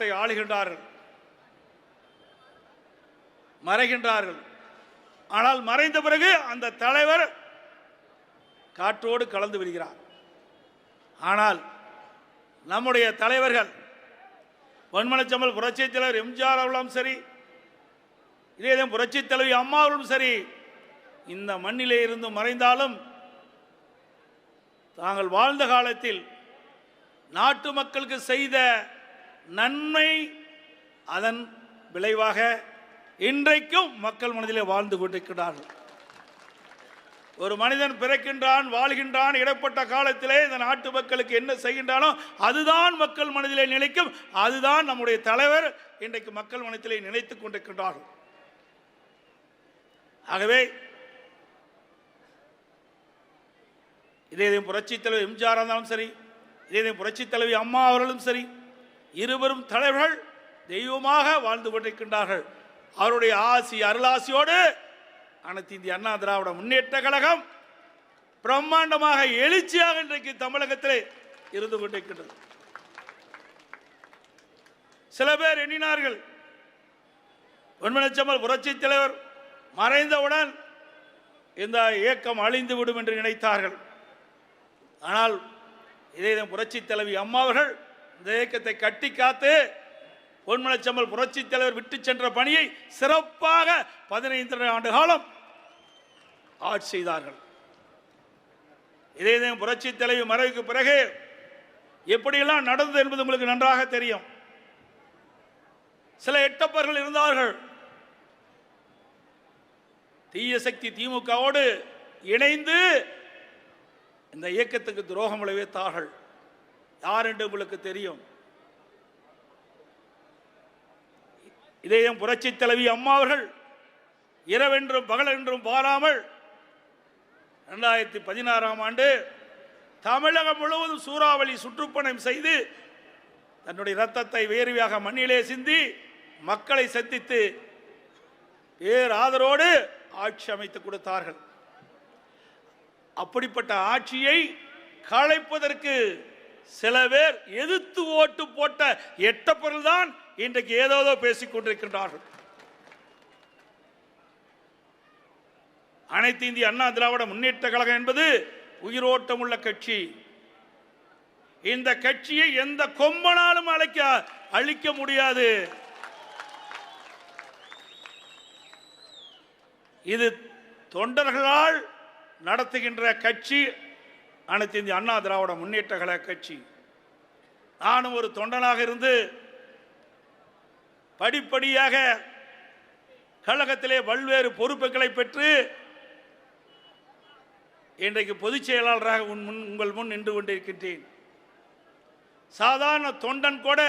நாட்டை ஆளுகின்றார்கள். மறைகின்றார்கள். ஆனால் மறைந்த பிறகு அந்த தலைவர் காற்றோடு கலந்து விடுகிறார். ஆனால் நம்முடைய தலைவர்கள் பொன்மனச்சம்பல் புரட்சித் தலைவர் எம்ஜிஆர் அவர்களும் சரி இதே புரட்சித் தலைவி அம்மா அவர்களும் சரி இந்த மண்ணிலே இருந்து மறைந்தாலும் தாங்கள் வாழ்ந்த காலத்தில் நாட்டு மக்களுக்கு செய்த நன்மை அதன் விளைவாக இன்றைக்கும் மக்கள் மனதிலே வாழ்ந்து கொண்டிருக்கிறார்கள். ஒரு மனிதன் பிறக்கின்றான் வாழ்கின்றான் இடப்பட்ட காலத்திலே இந்த நாட்டு மக்களுக்கு என்ன செய்கின்றானோ அதுதான் மக்கள் மனதிலே நிலைக்கும் அதுதான் நம்முடைய தலைவர் இன்றைக்கு மக்கள் மனத்திலே நினைத்துக் கொண்டிருக்கின்றார்கள். ஆகவே இதே இதே புரட்சித் தலைவர் எம்ஜிஆர் இருந்தாலும் சரி இதே இதே புரட்சித் தலைவி அம்மா அவர்களும் சரி இருவரும் தலைவர்கள் தெய்வமாக வாழ்ந்து கொண்டிருக்கின்றார்கள். அவருடைய ஆசி அருளாசியோடு அனைத்து இந்திய அண்ணா திராவிட முன்னேற்ற கழகம் பிரம்மாண்டமாக எழுச்சியாக இன்றைக்கு தமிழகத்திலே இருந்து கொண்டிருக்கின்றது. சில பேர் எண்ணினார்கள் பொன்மனச்சம்மல் புரட்சித் தலைவர் மறைந்தவுடன் இந்த இயக்கம் அழிந்து விடும் என்று நினைத்தார்கள். ஆனால் இதே புரட்சி தலைவி அம்மாவர்கள் இந்த இயக்கத்தை கட்டி காத்து பொன்மலைச்சம்பல் புரட்சி தலைவர் விட்டு சென்ற பணியை சிறப்பாக பதினைந்து ஆண்டு காலம் ஆட்சி செய்தார்கள். இதே புரட்சி தலைவி மறைவுக்கு பிறகு எப்படியெல்லாம் நடந்தது என்பது உங்களுக்கு நன்றாக தெரியும். சில எட்டப்பர்கள் இருந்தார்கள். தீய சக்தி திமுகவோடு இணைந்து இந்த இயக்கத்துக்கு துரோகம் விளைவித்தார்கள். யார் என்று உங்களுக்கு தெரியும்? இதயம் புரட்சி தலைவி அம்மா அவர்கள் இரவென்றும் பகலென்றும் பாராமல் இரண்டாயிரத்தி பதினாறாம் ஆண்டு தமிழகம் முழுவதும் சூறாவளி சுற்றுப்பணம் செய்து தன்னுடைய இரத்தத்தை வேர்வையாக மண்ணிலே சிந்தி மக்களை சந்தித்து பேராதரோடு ஆட்சி அமைத்து கொடுத்தார்கள். அப்படிப்பட்ட ஆட்சியை களைப்பதற்கு சில பேர் எதிர்த்து ஓட்டு போட்ட எட்டப்பொருள் தான் இன்றைக்கு ஏதோதோ பேசிக் கொண்டிருக்கின்றார்கள். அனைத்து இந்திய அண்ணா திராவிட முன்னேற்ற கழகம் என்பது உயிரோட்டம் உள்ள கட்சி. இந்த கட்சியை எந்த கொம்பனாலும் அழைக்க அழிக்க முடியாது. இது தொண்டர்களால் நடத்துகின்ற கட்சி அனைத்து இந்திய அண்ணா திராவிட முன்னேற்ற கழக கட்சி. நானும் ஒரு தொண்டனாக இருந்து படிப்படியாக கழகத்திலே பல்வேறு பொறுப்புகளை பெற்று இன்றைக்கு பொதுச் செயலாளராக உன் முன் உங்கள் முன் நின்று கொண்டிருக்கின்றேன். சாதாரண தொண்டன் கூட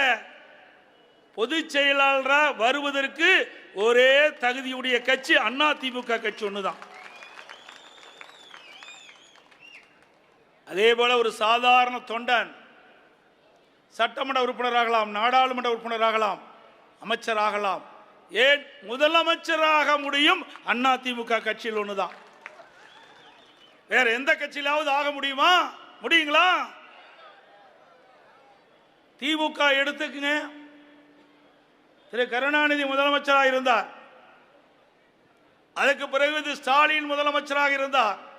பொதுச் செயலாளராக வருவதற்கு ஒரே தகுதியுடைய கட்சி அண்ணா திமுக கட்சி தான் அதே போல் ஒரு சாதாரண தொண்டன் சட்டமன்ற உறுப்பினராகலாம் நாடாளுமன்ற உறுப்பினராகலாம் அமைச்சராகலாம். ஏன்? முதலமைச்சராக முடியும் அண்ணா திமுக கட்சியில் ஒன்று தான் வேற எந்த கட்சியிலாவது ஆக முடியுமா? முடியுங்களா? திமுக எடுத்துக்குங்க. திரு. கருணாநிதி முதலமைச்சராக இருந்தார். அதுக்கு பிறகு ஸ்டாலின் முதலமைச்சராக இருந்தார்.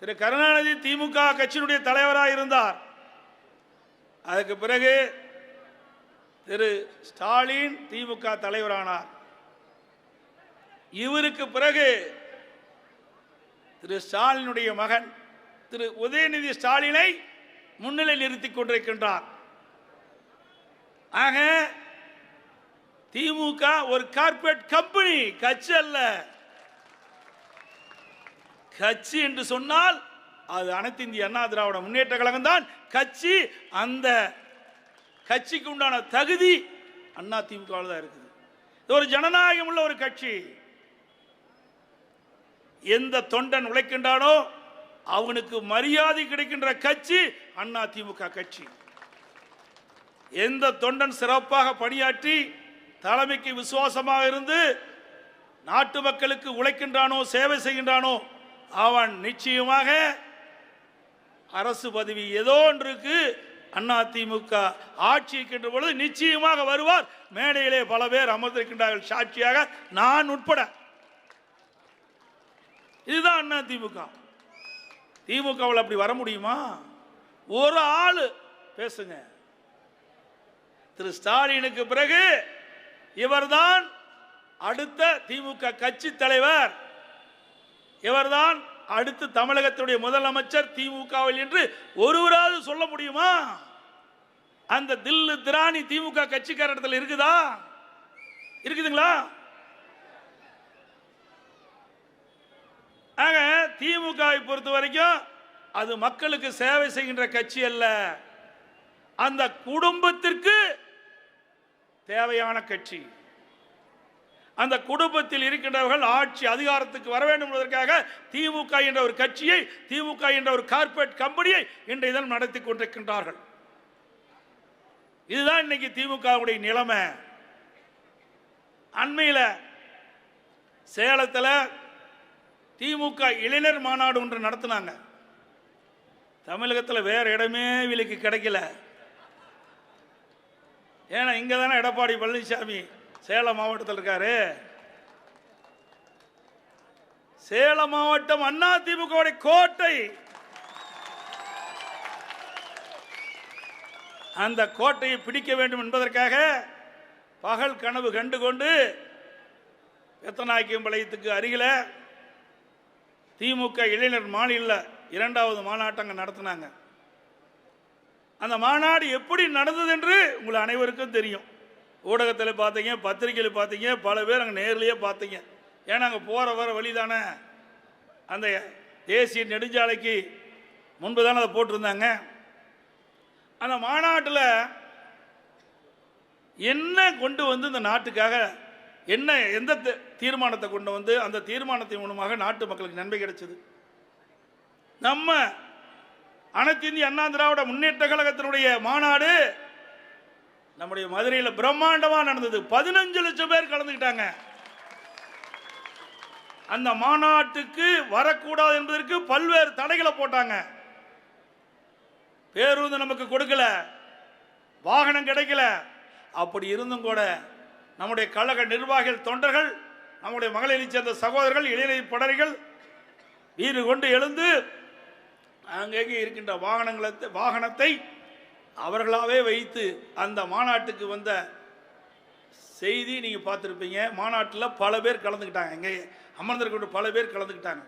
திரு கருணாநிதி திமுக கட்சியினுடைய தலைவராக இருந்தார். அதுக்கு பிறகு திரு ஸ்டாலின் திமுக தலைவரானார். இவருக்கு பிறகு திரு ஸ்டாலினுடைய மகன் திரு உதயநிதி ஸ்டாலினை முன்னிலை நிறுத்திக் கொண்டிருக்கின்றார். ஆக திமுக ஒரு கார்பரேட் கம்பெனி கட்சி அல்ல. கட்சி என்று சொன்னால் அது அனைத்து இந்திய அண்ணா திராவிட முன்னேற்ற கழகம் தான் கட்சி அந்த கட்சிக்கு உண்டான தகுதி அண்ணா திமுக தான் இருக்குது. இது ஒரு ஜனநாயகம் உள்ள ஒரு கட்சி. எந்த தொண்டன் உழைக்கின்றானோ அவனுக்கு மரியாதை கிடைக்கின்ற கட்சி அண்ணா திமுக கட்சி. எந்த தொண்டன் சிறப்பாக பணியாற்றி தலைமைக்கு விசுவாசமாக இருந்து நாட்டு மக்களுக்கு உழைக்கின்றானோ சேவை செய்கின்றானோ அவன் நிச்சயமாக அரசு பதவி ஏதோ ஒன்றுக்கு அண்ணா திமுக ஆட்சி இருக்கின்ற பொழுது நிச்சயமாக வருவார். மேடையிலே பல பேர் அமர்ந்திருக்கின்றார்கள். சாட்சியாக நான் உட்பட. இதுதான் அண்ணா திமுக. திமுகவில் அப்படி வர முடியுமா? ஒரு ஆள் பேசுங்க. திரு ஸ்டாலினுக்கு பிறகு இவர்தான் அடுத்த திமுக கட்சி தலைவர். இவர்தான் அடுத்து தமிழகத்துடைய முதலமைச்சர் திமுகவில் என்று ஒருவராவது சொல்ல முடியுமா? அந்த தில்லு திராணி திமுக கட்சிக்காரத்தில் இருக்குதா? இருக்குதுங்களா? ஆக திமுகவை பொறுத்த வரைக்கும் அது மக்களுக்கு சேவை செய்கின்ற கட்சி அல்ல. அந்த குடும்பத்திற்கு தேவையான கட்சி. அந்த குடும்பத்தில் இருக்கின்றவர்கள் ஆட்சி அதிகாரத்துக்கு வர வேண்டும் என்பதற்காக திமுக என்ற ஒரு கட்சியை திமுக என்ற ஒரு கார்பரேட் கம்பெனியை இன்றைய தினம் நடத்தி கொண்டிருக்கின்றார்கள். இதுதான் இன்னைக்கு திமுகவுடைய நிலைமை. அண்மையில் சேலத்தில் திமுக இளைஞர் மாநாடு ஒன்று நடத்தினாங்க. தமிழகத்தில் வேற இடமே விலைக்கு கிடைக்கல. ஏன்னா இங்கே தானே எடப்பாடி பழனிசாமி சேலம் மாவட்டத்தில் இருக்காரு. சேலம் மாவட்டம் அண்ணா திமுக கோட்டை. அந்த கோட்டையை பிடிக்க வேண்டும் என்பதற்காக பகல் கனவு கண்டு கொண்டு பெத்தநாயக்கம்பாளையத்துக்கு அருகில் திமுக இளைஞர் மாநில இரண்டாவது மாநாட்டங்க நடத்தினாங்க. அந்த மாநாடு எப்படி நடந்தது என்று உங்கள் அனைவருக்கும் தெரியும். ஊடகத்தில் பார்த்தீங்க பத்திரிகையில் பார்த்தீங்க பல பேர் அங்கே நேர்லேயே பார்த்தீங்க. ஏன்னா அங்கே போகிற வர வழி தானே அந்த தேசிய நெடுஞ்சாலைக்கு முன்பு தானே அதை போட்டிருந்தாங்க. அந்த மாநாட்டில் என்ன கொண்டு வந்து இந்த நாட்டுக்காக என்ன எந்த தி- தீர்மானத்தை கொண்டு வந்து அந்த தீர்மானத்தின் மூலமாக நாட்டு மக்களுக்கு நன்மை கிடைச்சது? நம்ம அனைத்து இந்திய அண்ணா திராவிட முன்னேற்ற கழகத்தினுடைய மாநாடு நம்முடைய மதுரையில் பிரம்மாண்டமா நடந்தது. பதினஞ்சு லட்சம் பேர் கலந்துக்கிட்டாங்க. அந்த மாநாட்டுக்கு வரக்கூடாது என்பதற்கு பல்வேறு தடைகளை போட்டாங்க. பேருந்து நமக்கு கொடுக்கல. வாகனம் கிடைக்கல. அப்படி இருந்தும் கூட நம்முடைய கழக நிர்வாகிகள் தொண்டர்கள் நம்முடைய மகளிரைச் சேர்ந்த சகோதரர்கள் இளைஞர் படரிகள் வீடு கொண்டு எழுந்து அங்கங்கே இருக்கின்ற வாகனங்களை வாகனத்தை அவர்களாகவே வைத்து அந்த மாநாட்டுக்கு வந்த செய்தி நீங்கள் பார்த்துருப்பீங்க. மாநாட்டில் பல பேர் கலந்துக்கிட்டாங்க. எங்கே அமர்ந்திருக்கிற பல பேர் கலந்துக்கிட்டாங்க.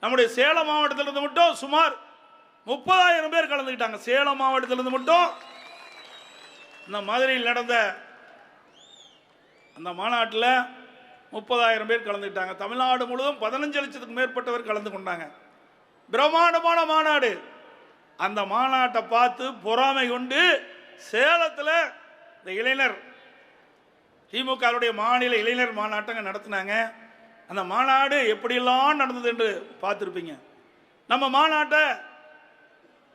நம்முடைய சேலம் மாவட்டத்திலிருந்து மட்டும் சுமார் முப்பதாயிரம் பேர் கலந்துக்கிட்டாங்க. சேலம் மாவட்டத்திலிருந்து மட்டும். இந்த மதுரையில் நடந்த அந்த மாநாட்டில் முப்பதாயிரம் பேர் கலந்துக்கிட்டாங்க. தமிழ்நாடு முழுவதும் பதினஞ்சு லட்சத்துக்கு மேற்பட்டவர் கலந்து கொண்டாங்க. பிரம்மாண்டமான மாநாடு. அந்த மாநாட்டை பார்த்து பொறாமை கொண்டு சேலத்தில் இந்த இளைஞர் திமுகவுடைய மாநில இளைஞர் மாநாட்டங்க நடத்தினாங்க. அந்த மாநாடு எப்படியெல்லாம் நடந்தது என்று பார்த்துருப்பீங்க. நம்ம மாநாட்டை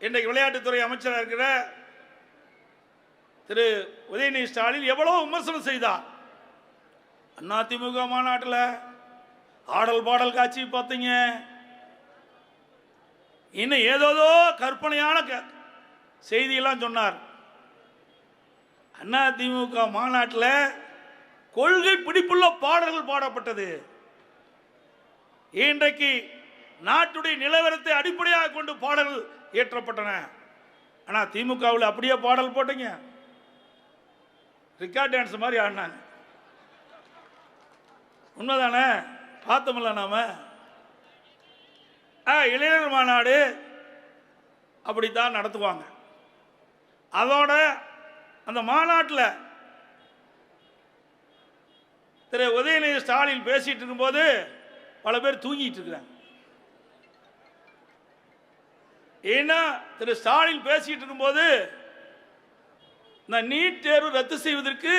இன்றைக்கு விளையாட்டுத்துறை அமைச்சராக இருக்கிற திரு உதயநிதி ஸ்டாலின் எவ்வளோ விமர்சனம் செய்தார். அதிமுக மாநாட்டில் ஆடல் பாடல் காட்சி பார்த்தீங்க. இன்னும் ஏதோதோ கற்பனையான க- செய்தியெல்லாம் சொன்னார். அதிமுக மாநாட்டில் கொள்கை பிடிப்புள்ள பாடல்கள் பாடப்பட்டது. இன்றைக்கு நாட்டுடைய நிலவரத்தை அடிப்படையாக கொண்டு பாடல்கள் இயற்றப்பட்டன. ஆனால் திமுகவில் அப்படியே பாடல் போட்டீங்க. ரிக்கார்ட் டான்ஸ் மாதிரி ஆடினாங்க. உண்மைதானே? பார்த்தோம்ல நாம? இளைஞர் மாநாடு அப்படித்தான் நடத்துவாங்க. அதோட அந்த மாநாட்டில் திரு உதயநிதி ஸ்டாலின் பேசிட்டு இருக்கும்போது பல பேர் தூங்கிட்டு இருக்கிறாங்க. ஏன்னா திரு ஸ்டாலின் பேசிட்டு இருக்கும்போது இந்த நீட் தேர்வு ரத்து செய்வதற்கு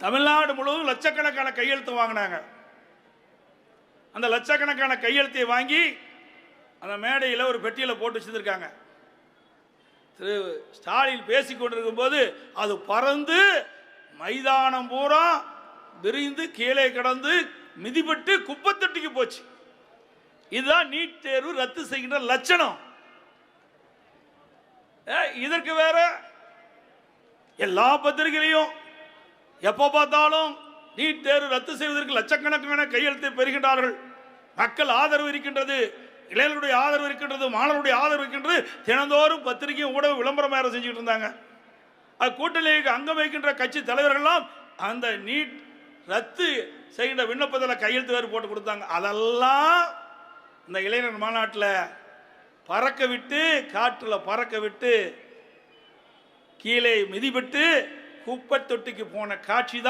தமிழ்நாடு முழுவதும் லட்சக்கணக்கான கையெழுத்து வாங்கினாங்க. அந்த லட்சக்கணக்கான கையெழுத்தை வாங்கி அந்த மேடையில் ஒரு பெட்டியில் போட்டு வச்சுருக்காங்க திரு ஸ்டாலின் பேசி கொண்டிருக்கும் போது அது பறந்து மைதானம் பூரா விரிந்து கீழே கடந்து மிதிப்பட்டு குப்பத்தொட்டிக்கு போச்சு. இதுதான் நீட் தேர்வு ரத்து செய்கின்ற லட்சணம். இதற்கு வேற எல்லா பத்திரிகையிலையும் எப்போ பார்த்தாலும் நீட் தேர்வு ரத்து செய்வதற்கு லட்சக்கணக்கான கையெழுத்தை பெறுகின்றார்கள். மக்கள் ஆதரவு இருக்கின்றது இளைஞர்களுடைய ஆதரவு இருக்கின்றது மாணவருடைய ஆதரவு இருக்கின்றது. தினந்தோறும் பத்திரிகை ஊடக விளம்பரம் வேற செஞ்சுட்டு இருந்தாங்க. அது கூட்டணிக்கு அங்கம் வைக்கின்ற கட்சி தலைவர்கள்லாம் அந்த நீட் ரத்து செய்கின்ற விண்ணப்பத்தில் கையெழுத்து வேறு போட்டு கொடுத்தாங்க. அதெல்லாம் இந்த இளைஞர் மாநாட்டில் பறக்க விட்டு காற்றில் பறக்க விட்டு கீழே மிதிபட்டு குப்பை தொட்டிக்கு போன காட்சி